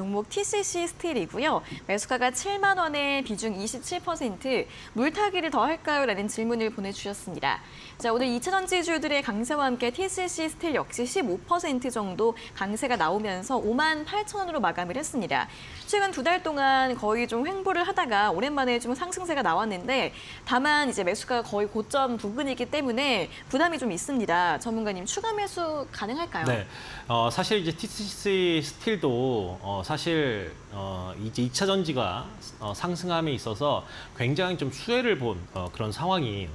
종목 TCC 스틸이고요. 매수가가 7만 원에 비중 27%, 물타기를 더 할까요? 라는 질문을 보내주셨습니다. 자, 오늘 2차전지 주들의 강세와 함께 TCC 스틸 역시 15% 정도 강세가 나오면서 5만 8천 원으로 마감을 했습니다. 최근 두 달 동안 거의 좀 횡보를 하다가 오랜만에 좀 상승세가 나왔는데 다만 이제 매수가 거의 고점 부근이기 때문에 부담이 좀 있습니다. 전문가님 추가 매수 가능할까요? 네, 어, 사실 이제 TCC 스틸도 어, 사실 어, 이제 2차 전지가 어, 상승함에 있어서 굉장히 좀 수혜를 본 어, 그런 상황이에요.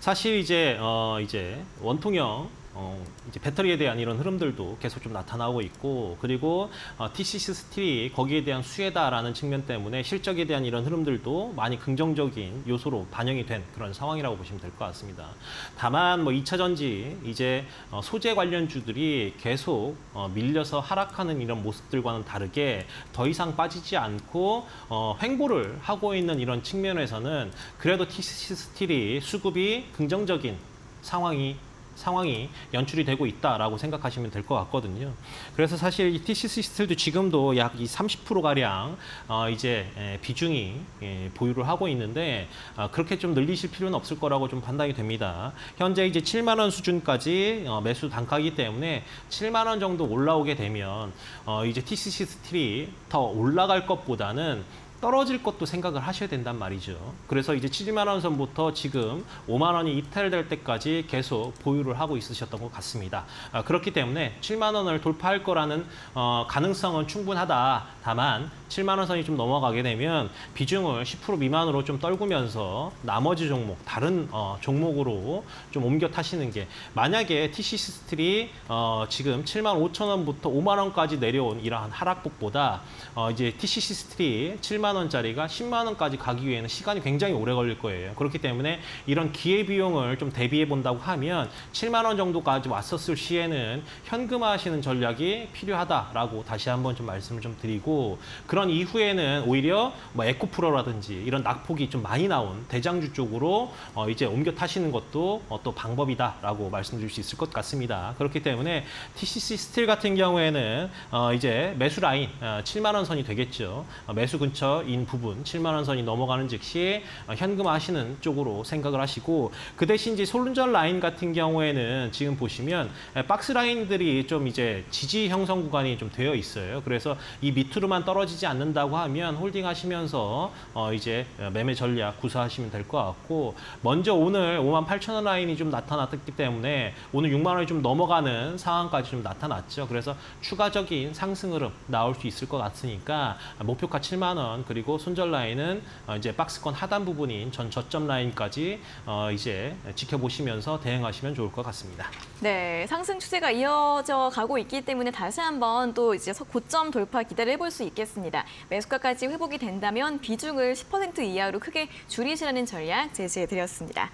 사실 이제 어, 이제 원통형 어, 이제 배터리에 대한 이런 흐름들도 계속 좀 나타나고 있고 그리고 어, TCC 스틸이 거기에 대한 수혜다라는 측면 때문에 실적에 대한 이런 흐름들도 많이 긍정적인 요소로 반영이 된 그런 상황이라고 보시면 될 것 같습니다. 다만 뭐 2차 전지 이제 어, 소재 관련주들이 계속 어, 밀려서 하락하는 이런 모습들과는 다르게 더 이상 빠지지 않고 어, 횡보를 하고 있는 이런 측면에서는 그래도 TCC 스틸이 수급이 긍정적인 상황이 상황이 연출이 되고 있다라고 생각하시면 될 것 같거든요. 그래서 사실 이 TCC 스틸도 지금도 약 이 30% 가량 어 이제 에, 비중이 예, 보유를 하고 있는데 아, 그렇게 좀 늘리실 필요는 없을 거라고 좀 판단이 됩니다. 현재 이제 7만 원 수준까지 어, 매수 단가이기 때문에 7만 원 정도 올라오게 되면 어 이제 TCC 스틸이 더 올라갈 것보다는 떨어질 것도 생각을 하셔야 된단 말이죠. 그래서 이제 7만 원 선부터 지금 5만 원이 이탈될 때까지 계속 보유를 하고 있으셨던 것 같습니다. 아, 그렇기 때문에 7만 원을 돌파할 거라는 어, 가능성은 충분하다. 다만 7만 원 선이 좀 넘어가게 되면 비중을 10% 미만으로 좀 떨구면서 나머지 종목 다른 어, 종목으로 좀 옮겨 타시는 게 만약에 TCC 스틸이 어, 지금 7만 5천 원부터 5만 원까지 내려온 이러한 하락폭보다 어, 이제 TCC 스틸이 7만 원짜리가 10만 원까지 가기 위해는 시간이 굉장히 오래 걸릴 거예요. 그렇기 때문에 이런 기회 비용을 좀 대비해 본다고 하면 7만 원 정도까지 왔었을 시에는 현금화하시는 전략이 필요하다라고 다시 한번 좀 말씀을 좀 드리고 그런 이후에는 오히려 뭐 에코프로라든지 이런 낙폭이 좀 많이 나온 대장주 쪽으로 어, 이제 옮겨 타시는 것도 어, 또 방법이다라고 말씀드릴 수 있을 것 같습니다. 그렇기 때문에 TCC 스틸 같은 경우에는 어, 이제 매수 라인 어, 7만 원 선이 되겠죠. 어, 매수 근처 인 부분 7만 원 선이 넘어가는 즉시 어, 현금화하시는 쪽으로 생각을 하시고 그 대신 이제 솔루전 라인 같은 경우에는 지금 보시면 에, 박스 라인들이 좀 이제 지지 형성 구간이 좀 되어 있어요. 그래서 이 밑으로만 떨어지지 않는다고 하면 홀딩 하시면서 어, 이제 매매 전략 구사하시면 될 것 같고 먼저 오늘 5만 8천 원 라인이 좀 나타났기 때문에 오늘 6만 원이 좀 넘어가는 상황까지 좀 나타났죠. 그래서 추가적인 상승 흐름 나올 수 있을 것 같으니까 목표가 7만 원 그리고 손절 라인은 어, 이제 박스권 하단 부분인 전 저점 라인까지 어, 이제 지켜보시면서 대응하시면 좋을 것 같습니다. 네, 상승 추세가 이어져 가고 있기 때문에 다시 한번 또 이제 고점 돌파 기대를 해볼 수 있겠습니다. 매수가까지 회복이 된다면 비중을 10% 이하로 크게 줄이시라는 전략 제시해 드렸습니다.